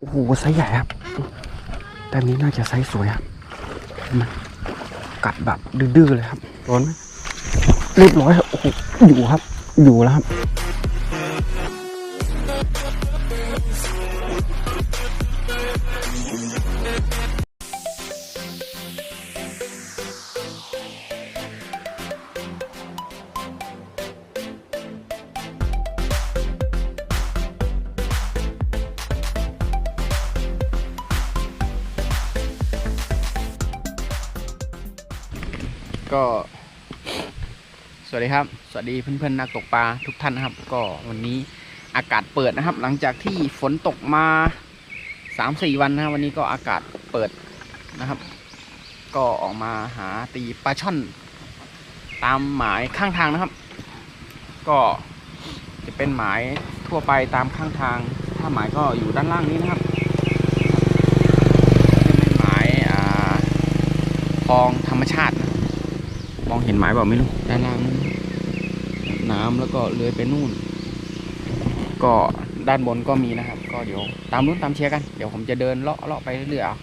โอ้โหไซส์ใหญ่ครับ แต่นี้น่าจะไซส์สวยครับ มันกัดแบบดื้อเลยครับ ร้อนไหมเรียบร้อยครับโอ้โหอยู่ครับ อยู่แล้วครับ ก็ สวัสดีครับ สวัสดีเพื่อนๆนักตกปลาทุกท่านนะครับ ก็วันนี้อากาศเปิดนะครับ หลังจากที่ฝนตกมาสามสี่วันนะครับวันนี้ก็อากาศเปิดนะครับ ก็ออกมาหาตีปลาช่อน ตามหมายข้างทางนะครับ ก็จะเป็นหมายทั่วไปตามข้างทาง ถ้าหมายก็อยู่ด้านล่างนี้นะครับเป็นหมายอ่าคลองธรรมชาตินะ มองเห็นหมายเปล่าไม่รู้ด้านล่างนั้นน้ำแล้วก็เลื้อยไปนู่น ก็ด้านบนก็มีนะครับ ก็เดี๋ยวตามรุ่นตามเชียร์กัน เดี๋ยวผมจะเดินเลาะเลาะไปเรื่อยๆเอา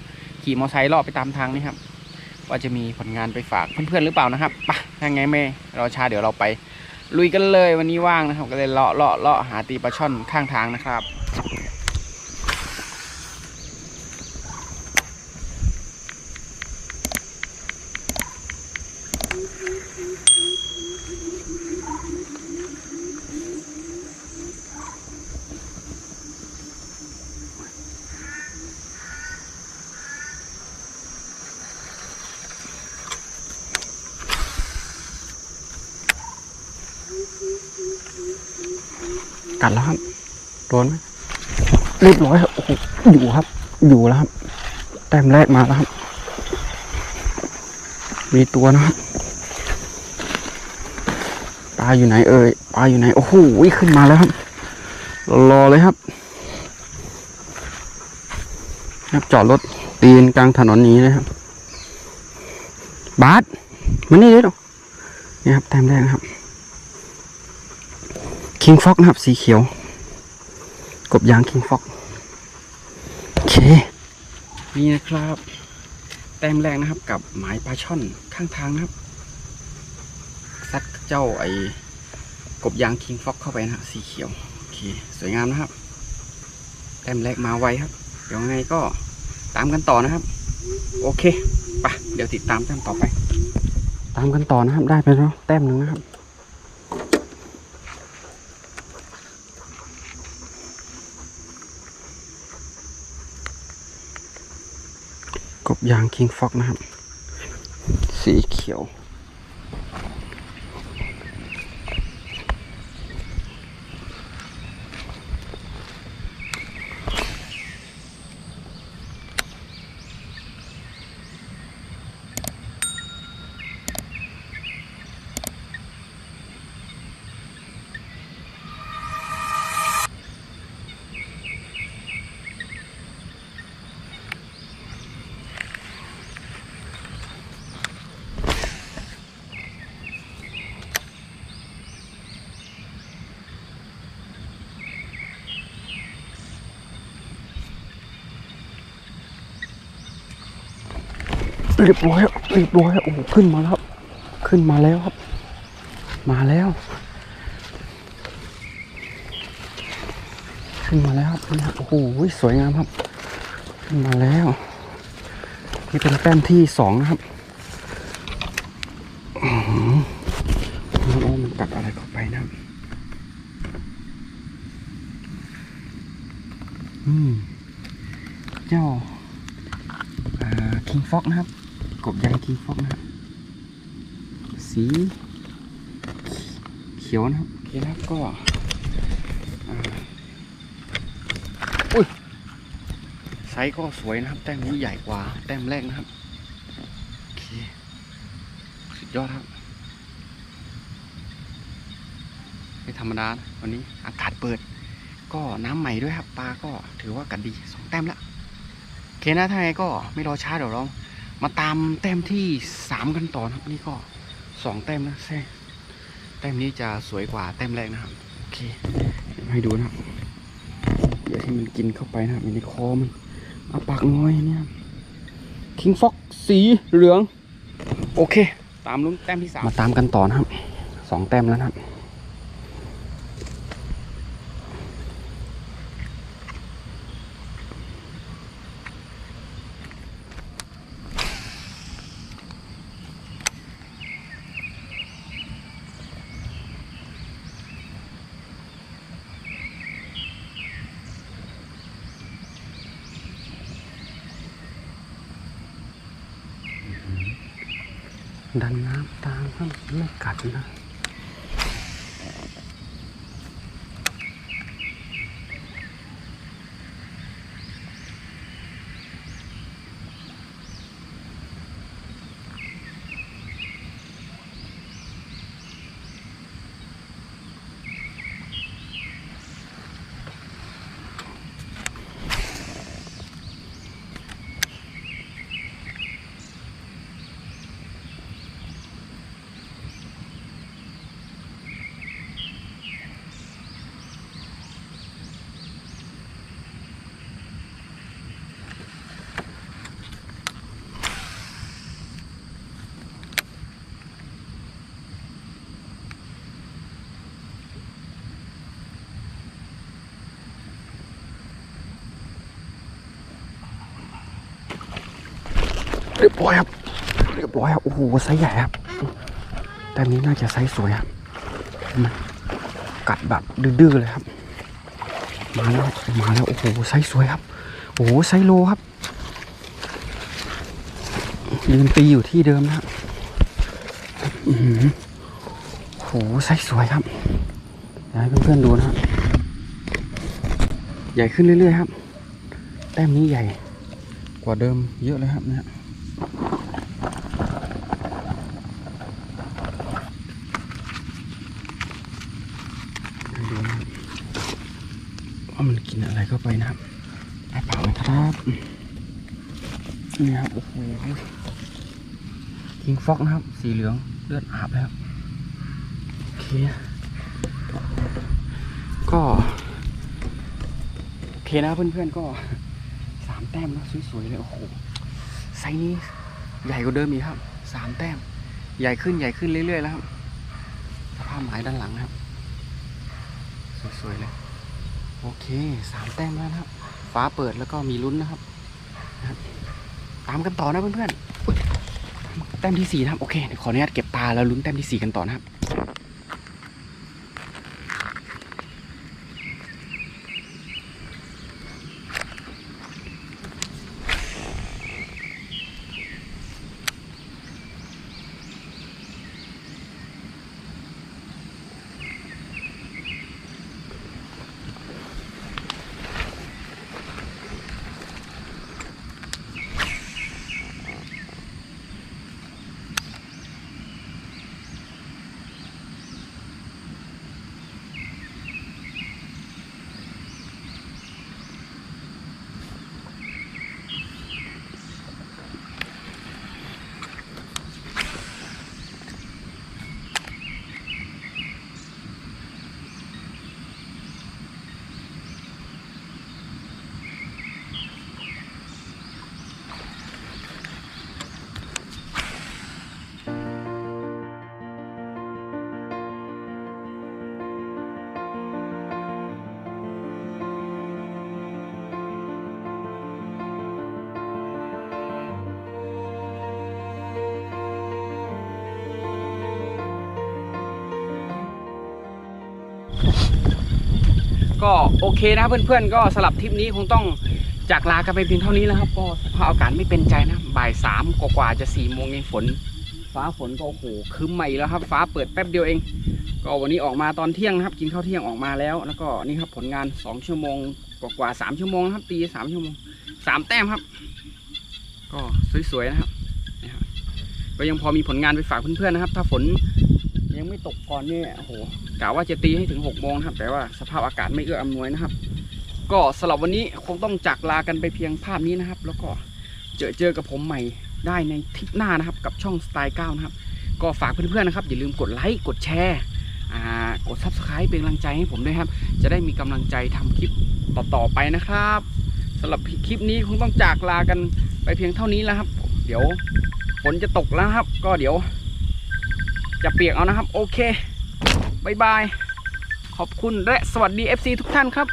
ขี่มอเตอร์ไซค์เลาะไปตามทางนี่ครับ ว่าจะมีผลงานไปฝากเพื่อนๆหรือเปล่านะครับไปะถ้าไงไม่รอช้าเดี๋ยวเราไป ลุยกันเลยวันนี้ว่างนะครับ ก็เลยเลาะเลาะเลาะหาตีปลาช่อนข้างทางนะครับ กัดแล้วครับโดนไหมเรียบร้อยครับโอ้โหอยู่ครับ อยู่แล้วครับ แต้มแรกมาแล้วครับ มีตัวนะครับ ลาอยู่ไหนเอ่ยปลาอยู่ไหน โอ้โหขึ้นมาแล้วครับ รอเลยครับครับจอดรถตีนกลางถนนนี้นะครับ บาสมานี่เลยหรอนี่ครับแต้มแรกนะครับ คิงฟ็อกนะครับ สีเขียว กบยางคิงฟ็อกโอเค นี่นะครับ แต้มแรกนะครับ กับหมายปลาช่อนข้างทางนะครับ ซัดเจ้าไอ้กบยางคิงฟ็อกเข้าไปนะสีเขียวโอเคสวยงามนะครับแต้มแรกมาไวครับ เดี๋ยวไงก็ตามกันต่อนะครับ โอเคไปเดี๋ยวติดตามแต้มต่อไป ตามกันต่อนะครับได้ไปแล้วแต้มหนึ่งนะครับกบยางคิงฟ็อกนะครับ สีเขียว เรียบร้อยครับเรียบร้อยครับโอ้ขึ้นมาแล้ว ขึ้นมาแล้วครับ มาแล้ว ขึ้นมาแล้วครับโอ้โหสวยงามครับ ขึ้นมาแล้ว นี่เป็นแต้มที่สองนะครับอื้อหือโอ้มันกัดอะไรเข้าไปนะอืมเจ้าคิงฟ็อกนะครับ กบยางคิงฟอกนะครับสีเขียวนะครับโอเคนะครับก็อ่าอุ้ยไซส์ก็สวยนะครับ แต้มนี้ใหญ่กว่า แต้มแรกนะครับโอเคสุดยอดครับไม่ธรรมดานะวันนี้อากาศเปิด ก็น้ำใหม่ด้วยครับปลาก็ถือว่ากัดดีสองแต้มแล้วโอเคนะถ้าไงก็ไม่รอช้าเดี๋ยวเรา มาตามแต้มที่สามกันต่อนะครับ นี่ก็สองแต้มนะแซ่แต้มนี้จะสวยกว่าแต้มแรกนะครับ โอเค ให้ดูนะครับเหยื่อที่มันกินเข้าไปนะครับในคอมันอาปากน้อยเนี่ยคิงฟ็อกสีเหลือง โอเค ตามลุ้นแต้มที่สามมาตามกันต่อนะครับสองแต้มแล้วนะครับ ดันน้ำตามก็ไม่กัดนะ เรียบร้อยครับเรียบร้อยครับโอ้โหไซส์ใหญ่ครับแต่นี้น่าจะไซส์สวยครับมันกัดแบบดื้อๆเลยครับ มาแล้วมาแล้วโอ้โหไซส์สวยครับโอ้โหไซส์โลครับยืนตีอยู่ที่เดิมนะครับโอ้โหไซส์สวยครับอยากให้เพื่อนๆดูนะครับใหญ่ขึ้นเรื่อยๆครับ แต้มนี้ใหญ่กว่าเดิมเยอะเลยครับเนี่ย ให้ดูนะครับ ว่ามันกินอะไรเข้าไปนะครับไอเปล่าเลยครับนี่ครับโอ้โหกิงฟอกนะครับ สีเหลืองเลือดอาบแล้วโอเคก็โอเคนะเพื่อนๆก็สามแต้มนะสวยๆเลยโอ้โหไซนี้ใหญ่กว่าเดิมอีกครับสามแต้ม ใหญ่ขึ้นใหญ่ขึ้นเรื่อยๆแล้วครับสภาพหมายด้านหลังนะครับ สวยๆเลย โอเคสามแต้มแล้วนะครับ ฟ้าเปิดแล้วก็มีลุ้นนะครับ ตามกันต่อนะเพื่อนๆแต้มที่สี่นะครับ โอเคเดี๋ยวขออนุญาตเก็บปลาแล้วลุ้นแต้มที่สี่กันต่อนะครับ ก็โอเคนะเพื่อนๆ ก็สลับทริปนี้คงต้องจากลากันไปเพียงเท่านี้แล้วครับก็สภาพอากาศไม่เป็นใจนะบ่ายสามกว่าจะสี่โมงเองฝน ฟ้าฝนก็โอ้โหครึ้มมาอีกแล้วครับ ฟ้าเปิดแป๊บเดียวเอง ก็วันนี้ออกมาตอนเที่ยงนะครับกินข้าวเที่ยงออกมาแล้ว แล้วก็นี่ครับผลงานสองชั่วโมงกว่าๆสามชั่วโมงนะครับตีสามชั่วโมงสามแต้มครับ ก็สวยๆนะครับนะครับก็ยังพอมีผลงานไปฝากเพื่อนๆนะครับ ถ้าฝนยังไม่ตกก่อนเนี่ยโอ้โหะว่าจะตีให้ถึง6กโมงนะครับ แต่ว่าสภาพอากาศไม่เอื้ออำนวยนะครับ ก็สำหรับวันนี้คงต้องจากลากันไปเพียงภาพนี้นะครับ แล้วก็เจอเจอกับผมใหม่ได้ในทริปหน้านะครับ กับช่องสไตล์เก้านะครับ ก็ฝากเพื่อนๆนะครับ อย่าลืมกดไลค์กดแชร์กดซับสไครป์เป็นกำลังใจให้ผมด้วยครับ จะได้มีกำลังใจทำคลิปต่อๆไปนะครับสำหรับคลิปนี้คงต้องจากลากันไปเพียงเท่านี้แล้วครับ เดี๋ยวฝนจะตกแล้วครับ ก็เดี๋ยว จะเปียกเอานะครับ โอเค บายบาย ขอบคุณและสวัสดี FC ทุกท่านครับ